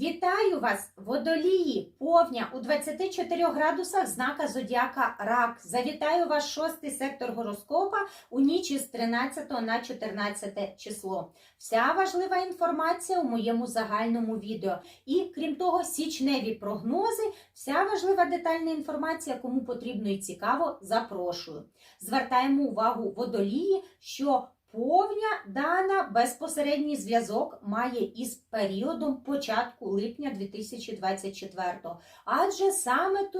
Вітаю вас, водолії, повня у 24 градусах знака Зодіака Рак. Завітаю вас шостий сектор гороскопа у ніч із 13 на 14 число. Вся важлива інформація у моєму загальному відео. І крім того, січневі прогнози, вся важлива детальна інформація, кому потрібно і цікаво, запрошую. Звертаємо увагу водолії, що Повня дана безпосередній зв'язок має із періодом початку липня 2024 адже саме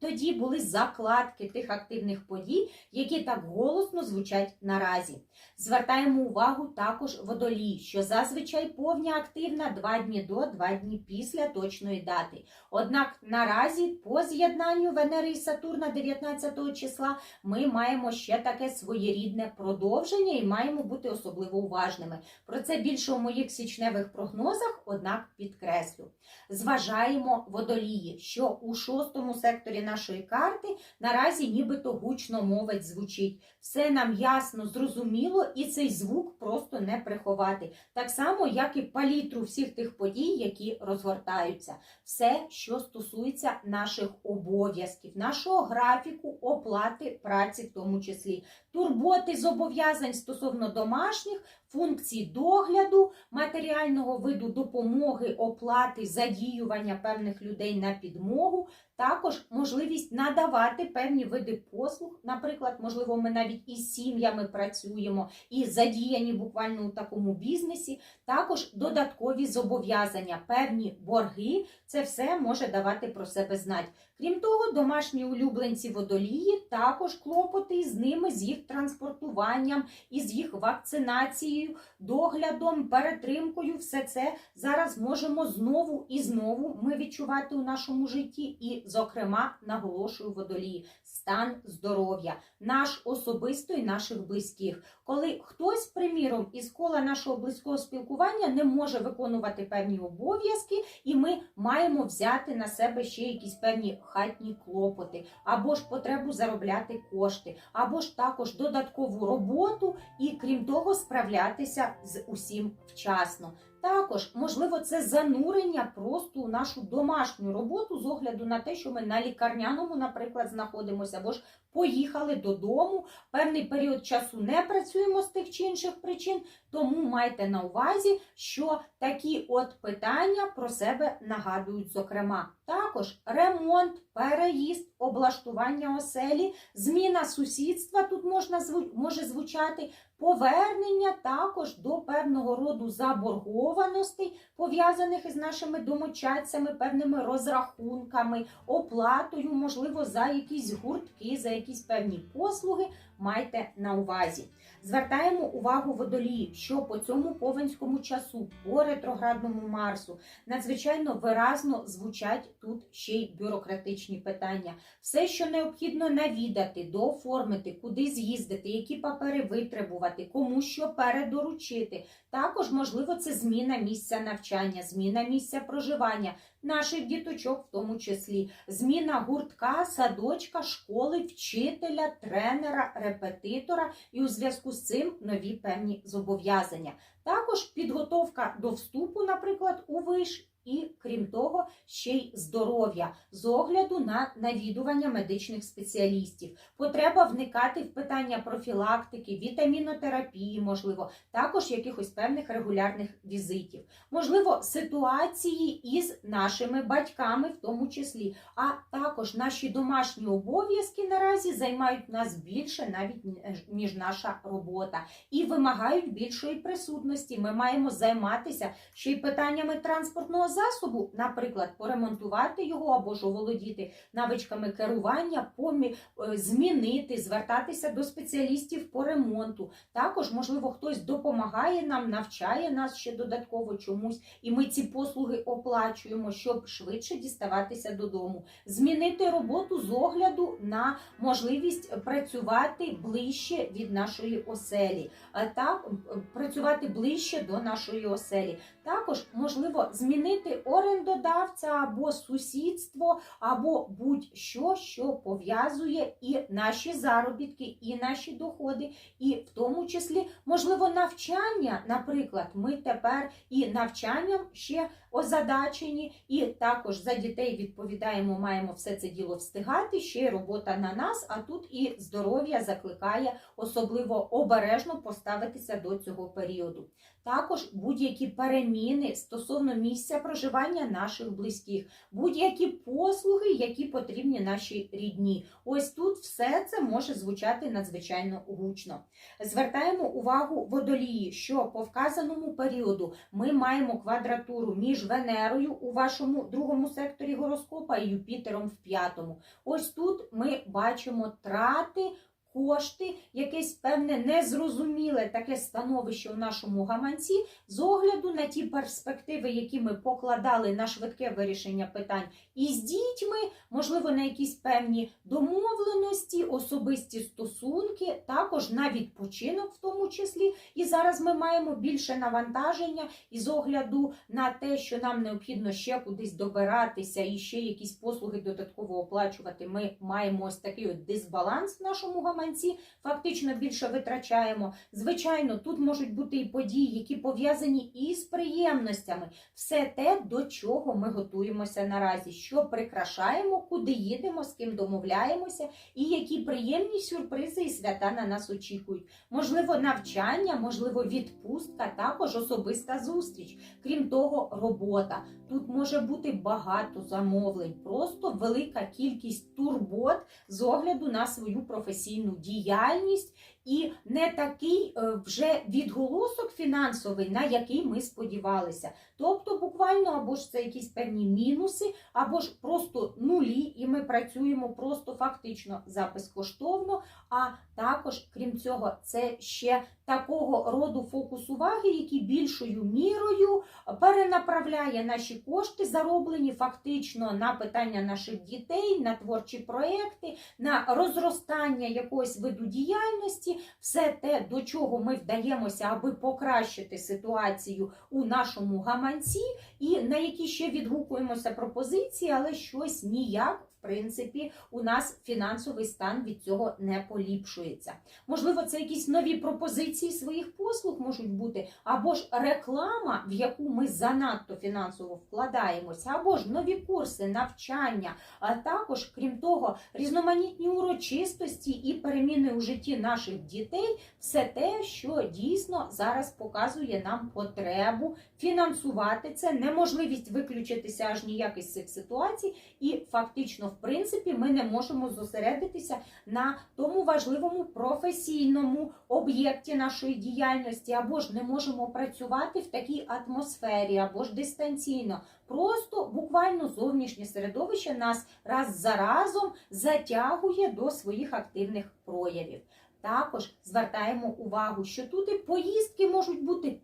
тоді були закладки тих активних подій, які так голосно звучать наразі. Звертаємо увагу також водолій, що зазвичай повня активна два дні до, два дні після точної дати. Однак наразі по з'єднанню Венери і Сатурна 19 числа ми маємо ще таке своєрідне продовження і маємо бути особливо уважними. Про це більше у моїх січневих прогнозах, однак підкреслю. Зважаємо водолії, що у шостому секторі нашої карти наразі нібито гучно мовець звучить. Все нам ясно, зрозуміло, і цей звук просто не приховати. Так само, як і палітру всіх тих подій, які розгортаються. Все, що стосується наших обов'язків, нашого графіку, оплати праці, в тому числі, турботи зобов'язань стосовно домашніх, функцій догляду, матеріального виду допомоги, оплати, задіювання певних людей на підмогу, також можливість надавати певні види послуг. Наприклад, можливо, ми навіть із сім'ями працюємо і задіяні буквально у такому бізнесі. Також додаткові зобов'язання, певні борги. Це все може давати про себе знати. Крім того, домашні улюбленці водолії також клопоти з ними, з їх транспортуванням, із їх вакцинацією, доглядом, перетримкою. Все це зараз можемо знову і знову ми відчувати у нашому житті. І, зокрема, наголошую водолії, стан здоров'я, наш особисто і наших близьких. Коли хтось, приміром, із кола нашого близького спілкування не може виконувати певні обов'язки, і ми маємо взяти на себе ще якісь певні хатні клопоти, або ж потребу заробляти кошти, або ж також додаткову роботу, і крім того, справлятися з усім вчасно. Також, можливо, це занурення просто у нашу домашню роботу з огляду на те, що ми на лікарняному, наприклад, знаходимося, або ж поїхали додому, певний період часу не працюємо з тих чи інших причин, тому майте на увазі, що такі от питання про себе нагадують, зокрема. Також ремонт, переїзд, облаштування оселі, зміна сусідства тут можна може звучати, повернення також до певного роду заборгованостей, пов'язаних із нашими домочадцями, певними розрахунками, оплатою, можливо, за якісь гуртки, за якісь певні послуги. Майте на увазі. Звертаємо увагу водолії, що по цьому повенському часу, по ретроградному Марсу, надзвичайно виразно звучать тут ще й бюрократичні питання. Все, що необхідно навідати, дооформити, куди з'їздити, які папери витребувати, кому що передоручити. Також, можливо, це зміна місця навчання, зміна місця проживання наших діточок, в тому числі, зміна гуртка, садочка, школи, вчителя, тренера, репетитора і у зв'язку з цим нові певні зобов'язання. Також підготовка до вступу, наприклад, у виш. І крім того, ще й здоров'я з огляду на навідування медичних спеціалістів. Потреба вникати в питання профілактики, вітамінотерапії, можливо, також якихось певних регулярних візитів, можливо, ситуації із нашими батьками, в тому числі. А також наші домашні обов'язки наразі займають нас більше, навіть ніж наша робота, і вимагають більшої присутності. Ми маємо займатися ще й питаннями транспортного засобу, наприклад, поремонтувати його або ж оволодіти навичками керування, е, змінити, звертатися до спеціалістів по ремонту. Також, можливо, хтось допомагає нам, навчає нас ще додатково чомусь, і ми ці послуги оплачуємо, щоб швидше діставатися додому. Змінити роботу з огляду на можливість працювати ближче від нашої оселі, так працювати ближче до нашої оселі. Також можливо змінити орендодавця або сусідство, або будь-що, що пов'язує і наші заробітки, і наші доходи, і в тому числі можливо навчання. Наприклад, ми тепер і навчанням ще озадачені, і також за дітей відповідаємо, маємо все це діло встигати. Ще й робота на нас, а тут і здоров'я закликає особливо обережно поставитися до цього періоду. Також будь-які переміни стосовно місця проживання наших близьких, будь-які послуги, які потрібні нашій рідні. Ось тут все це може звучати надзвичайно гучно. Звертаємо увагу водолії, що по вказаному періоду ми маємо квадратуру між Венерою у вашому другому секторі гороскопа і Юпітером в п'ятому. Ось тут ми бачимо трати. Кошти, якесь певне незрозуміле таке становище у нашому гаманці з огляду на ті перспективи, які ми покладали на швидке вирішення питань із дітьми, можливо, на якісь певні домовленості, особисті стосунки, також на відпочинок, в тому числі. І зараз ми маємо більше навантаження із огляду на те, що нам необхідно ще кудись добиратися і ще якісь послуги додатково оплачувати. Ми маємо ось такий от дисбаланс в нашому гаманці, фактично більше витрачаємо. Звичайно, тут можуть бути і події, які пов'язані із приємностями. Все те, до чого ми готуємося наразі, що прикрашаємо, куди їдемо, з ким домовляємося, і які приємні сюрпризи і свята на нас очікують. Можливо, навчання, можливо, відпустка, також особиста зустріч. Крім того, робота. Тут може бути багато замовлень, просто велика кількість турбот з огляду на свою професійну діяльність і не такий е, вже відголосок фінансовий, на який ми сподівалися. Тобто, буквально або ж це якісь певні мінуси, або ж просто нулі, і ми працюємо просто фактично за безкоштовно. А також, крім цього, це ще такого роду фокус уваги, який більшою мірою перенаправляє наші кошти, зароблені фактично на питання наших дітей, на творчі проекти, на розростання якогось виду діяльності, все те, до чого ми вдаємося, аби покращити ситуацію у нашому гаманці, і на які ще відгукуємося пропозиції, але щось ніяк. Принципі, у нас фінансовий стан від цього не поліпшується. Можливо, це якісь нові пропозиції своїх послуг можуть бути, або ж реклама, в яку ми занадто фінансово вкладаємося, або ж нові курси, навчання, а також, крім того, різноманітні урочистості і переміни у житті наших дітей, все те, що дійсно зараз показує нам потребу фінансувати це, неможливість виключитися аж ніяк із цих ситуацій, і фактично, в принципі, ми не можемо зосередитися на тому важливому професійному об'єкті нашої діяльності, або ж не можемо працювати в такій атмосфері, або ж дистанційно. Просто буквально зовнішнє середовище нас раз за разом затягує до своїх активних проявів. Також звертаємо увагу, що тут і поїздки можуть бути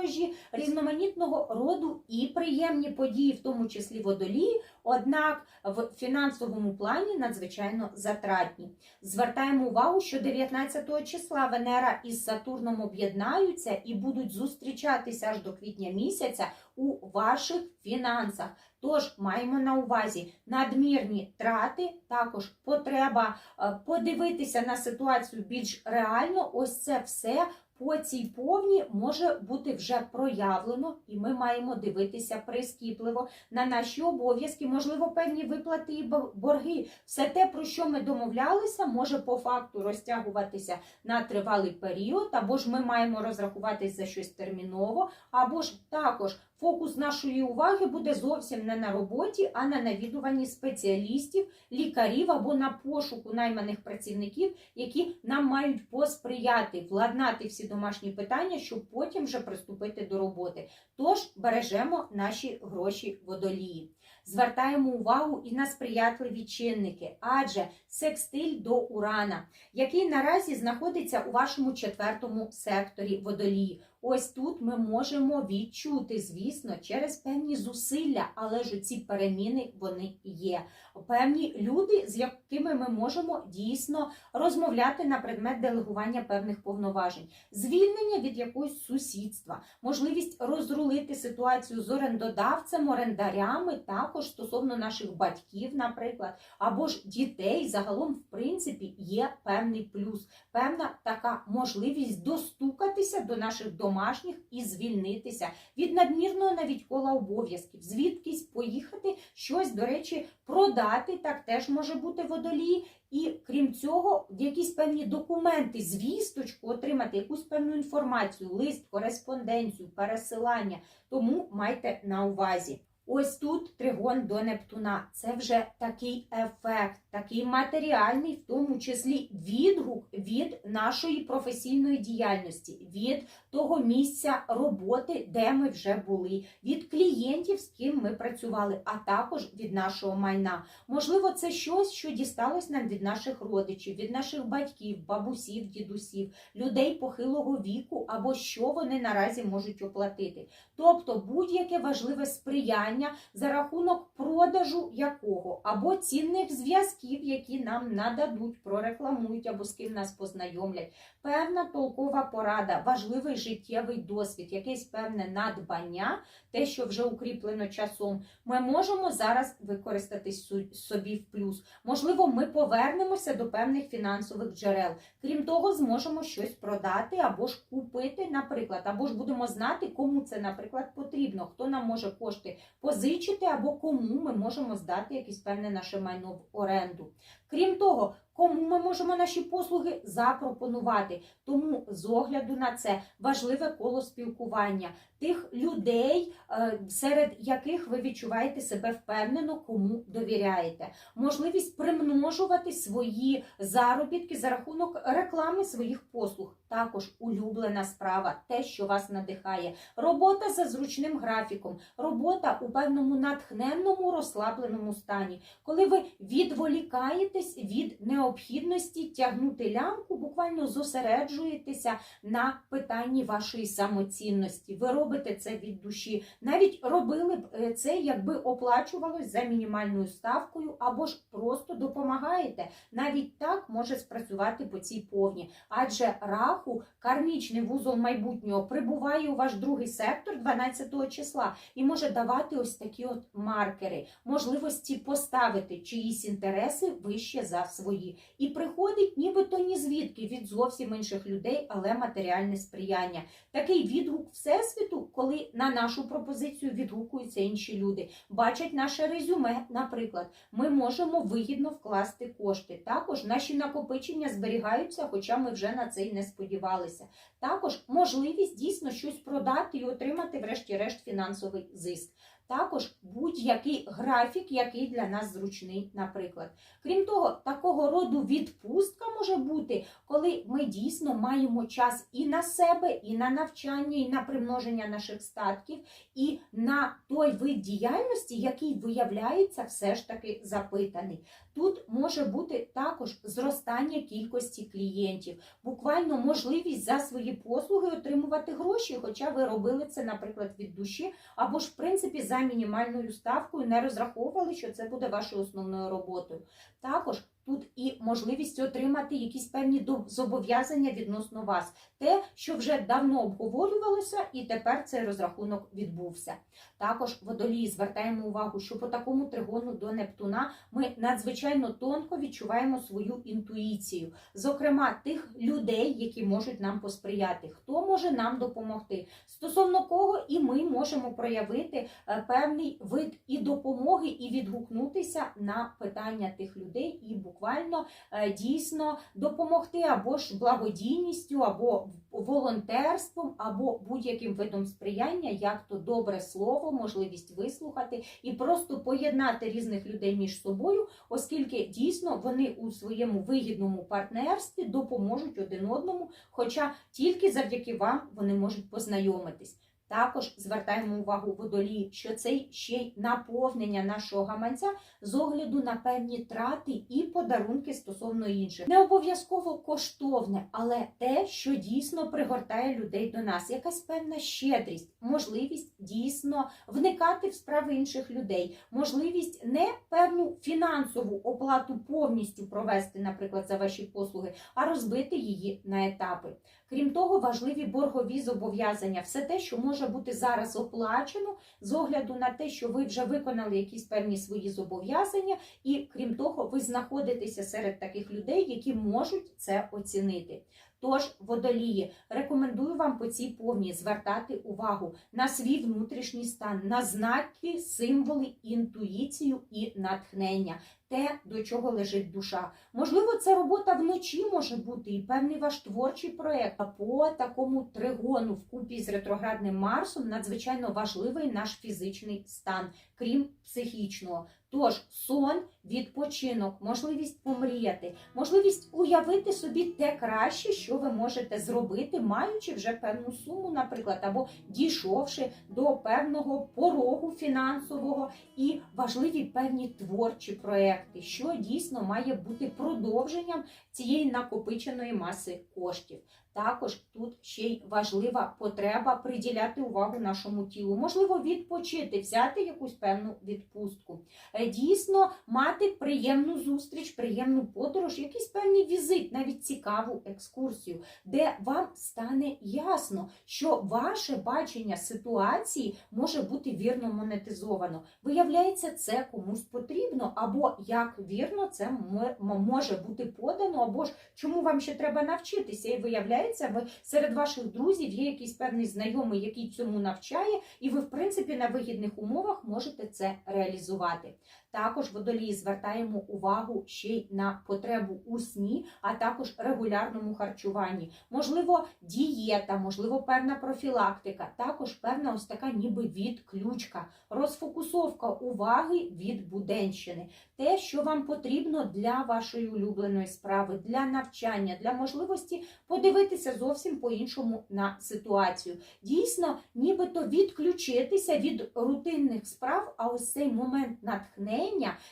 подорожі різноманітного роду і приємні події, в тому числі водолії, однак в фінансовому плані надзвичайно затратні. Звертаємо увагу, що 19 числа Венера із Сатурном об'єднаються і будуть зустрічатися аж до квітня місяця у ваших фінансах. Тож маємо на увазі надмірні трати, також потреба е, подивитися на ситуацію більш реально. Ось це все по цій повні може бути вже проявлено, і ми маємо дивитися прискіпливо на наші обов'язки, можливо, певні виплати і борги. Все те, про що ми домовлялися, може по факту розтягуватися на тривалий період, або ж ми маємо розрахуватись за щось терміново, або ж також. Фокус нашої уваги буде зовсім не на роботі, а на навідуванні спеціалістів, лікарів або на пошуку найманих працівників, які нам мають посприяти, владнати всі домашні питання, щоб потім вже приступити до роботи. Тож бережемо наші гроші водолії. Звертаємо увагу і на сприятливі чинники, адже секстиль до урана, який наразі знаходиться у вашому четвертому секторі водолії. Ось тут ми можемо відчути, звісно, через певні зусилля, але ж ці переміни вони є. Певні люди, з якими ми можемо дійсно розмовляти на предмет делегування певних повноважень, звільнення від якогось сусідства, можливість розрулити ситуацію з орендодавцем, орендарями, також стосовно наших батьків, наприклад, або ж дітей. Загалом, в принципі, є певний плюс, певна така можливість достукатися до наших домашніх домашніх і звільнитися від надмірного навіть кола обов'язків, звідкись поїхати, щось, до речі, продати, так теж може бути водолій. І крім цього, якісь певні документи, звісточку отримати, якусь певну інформацію, лист, кореспонденцію, пересилання. Тому майте на увазі. Ось тут тригон до Нептуна. Це вже такий ефект, такий матеріальний, в тому числі відгук від нашої професійної діяльності, від того місця роботи, де ми вже були, від клієнтів, з ким ми працювали, а також від нашого майна. Можливо, це щось, що дісталось нам від наших родичів, від наших батьків, бабусів, дідусів, людей похилого віку, або що вони наразі можуть оплатити. Тобто будь-яке важливе сприяння за рахунок продажу якого або цінних зв'язків, які нам нададуть, прорекламують або з ким нас познайомлять. Певна толкова порада, важливий життєвий досвід, якесь певне надбання, те, що вже укріплено часом, ми можемо зараз використати собі в плюс. Можливо, ми повернемося до певних фінансових джерел. Крім того, зможемо щось продати або ж купити, наприклад, або ж будемо знати, кому це, наприклад, потрібно, хто нам може кошти позичити, або кому ми можемо здати якесь певне наше майно в оренду. Крім того, кому ми можемо наші послуги запропонувати. Тому з огляду на це важливе коло спілкування тих людей, е, серед яких ви відчуваєте себе впевнено, кому довіряєте. Можливість примножувати свої заробітки за рахунок реклами своїх послуг. Також улюблена справа, те, що вас надихає. Робота за зручним графіком, робота у певному натхненному розслабленому стані, коли ви відволікаєтесь від необхідності тягнути лямку, буквально зосереджуєтеся на питанні вашої самоцінності. Ви робите це від душі. Навіть робили б е, це, якби оплачувалось за мінімальною ставкою, або ж просто допомагаєте. Навіть так може спрацювати по цій повні. Адже раху, кармічний вузол майбутнього, прибуває у ваш другий сектор 12 числа і може давати ось такі от маркери, можливості поставити чиїсь інтереси вище за свої. І приходить нібито ні звідки від зовсім інших людей, але матеріальне сприяння. Такий відгук Всесвіту, коли на нашу пропозицію відгукуються інші люди, бачать наше резюме, наприклад, ми можемо вигідно вкласти кошти. Також наші накопичення зберігаються, хоча ми вже на це й не сподівалися. Також можливість дійсно щось продати і отримати, врешті-решт, фінансовий зиск. Також будь-який графік, який для нас зручний, наприклад. Крім того, такого роду відпустка може бути, коли ми дійсно маємо час і на себе, і на навчання, і на примноження наших статків, і на той вид діяльності, який виявляється все ж таки запитаний. Тут може бути також зростання кількості клієнтів, буквально можливість за свої послуги отримувати гроші, хоча ви робили це, наприклад, від душі, або ж в принципі за мінімальною ставкою не розраховували, що це буде вашою основною роботою. Також тут і можливість отримати якісь певні зобов'язання відносно вас, те, що вже давно обговорювалося, і тепер цей розрахунок відбувся. Також водолії звертаємо увагу, що по такому тригону до Нептуна ми надзвичайно тонко відчуваємо свою інтуїцію, зокрема тих людей, які можуть нам посприяти, хто може нам допомогти, стосовно кого і ми можемо проявити е, певний вид і допомоги, і відгукнутися на питання тих людей, і буквально е, дійсно допомогти або ж благодійністю, або волонтерством, або будь-яким видом сприяння, як то добре слово, можливість вислухати і просто поєднати різних людей між собою, оскільки дійсно вони у своєму вигідному партнерстві допоможуть один одному, хоча тільки завдяки вам вони можуть познайомитись. Також звертаємо увагу водолії, що це ще й наповнення нашого гаманця з огляду на певні трати і подарунки стосовно інших. Не обов'язково коштовне, але те, що дійсно пригортає людей до нас. Якась певна щедрість, можливість дійсно вникати в справи інших людей, можливість не певну фінансову оплату повністю провести, наприклад, за ваші послуги, а розбити її на етапи. Крім того, важливі боргові зобов'язання, все те, що може бути зараз оплачено з огляду на те, що ви вже виконали якісь певні свої зобов'язання, і крім того, ви знаходитеся серед таких людей, які можуть це оцінити. Тож, водолії, рекомендую вам по цій повні звертати увагу на свій внутрішній стан, на знаки, символи, інтуїцію і натхнення. Те, до чого лежить душа. Можливо, це робота вночі може бути і певний ваш творчий проєкт. А по такому тригону вкупі з ретроградним Марсом надзвичайно важливий наш фізичний стан, крім психічного. Тож сон, відпочинок, можливість помріяти, можливість уявити собі те краще, що ви можете зробити, маючи вже певну суму, наприклад, або дійшовши до певного порогу фінансового і важливі певні творчі проекти, що дійсно має бути продовженням цієї накопиченої маси коштів. Також тут ще й важлива потреба приділяти увагу нашому тілу, можливо, відпочити, взяти якусь певну відпустку. Е, Дійсно, мати приємну зустріч, приємну подорож, якийсь певний візит, навіть цікаву екскурсію, де вам стане ясно, що ваше бачення ситуації може бути вірно монетизовано. Виявляється, це комусь потрібно, або як вірно це може бути подано, або ж чому вам ще треба навчитися. І виявляється, ви серед ваших друзів є якийсь певний знайомий, який цьому навчає, і ви, в принципі, на вигідних умовах можете це реалізувати. Також водолії звертаємо увагу ще й на потребу у сні, а також регулярному харчуванні. Можливо, дієта, можливо, певна профілактика, також певна ось така ніби відключка, розфокусовка уваги від буденщини. Те, що вам потрібно для вашої улюбленої справи, для навчання, для можливості подивитися зовсім по-іншому на ситуацію. Дійсно, нібито відключитися від рутинних справ, а ось цей момент натхнення,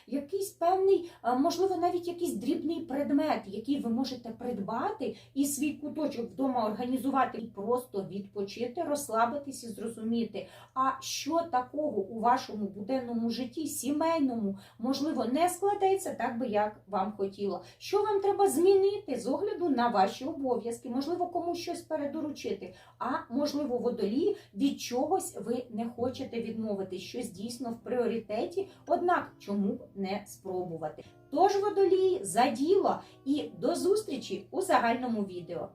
якийсь певний, можливо, навіть якийсь дрібний предмет, який ви можете придбати і свій куточок вдома організувати і просто відпочити, розслабитись і зрозуміти, а що такого у вашому буденному житті, сімейному, можливо, не складається так би, як вам хотіло. Що вам треба змінити з огляду на ваші обов'язки? Можливо, комусь щось передоручити, а можливо, водолії від чогось ви не хочете відмовити, щось дійсно в пріоритеті, однак чому б не спробувати? Тож водолії за діло і до зустрічі у загальному відео.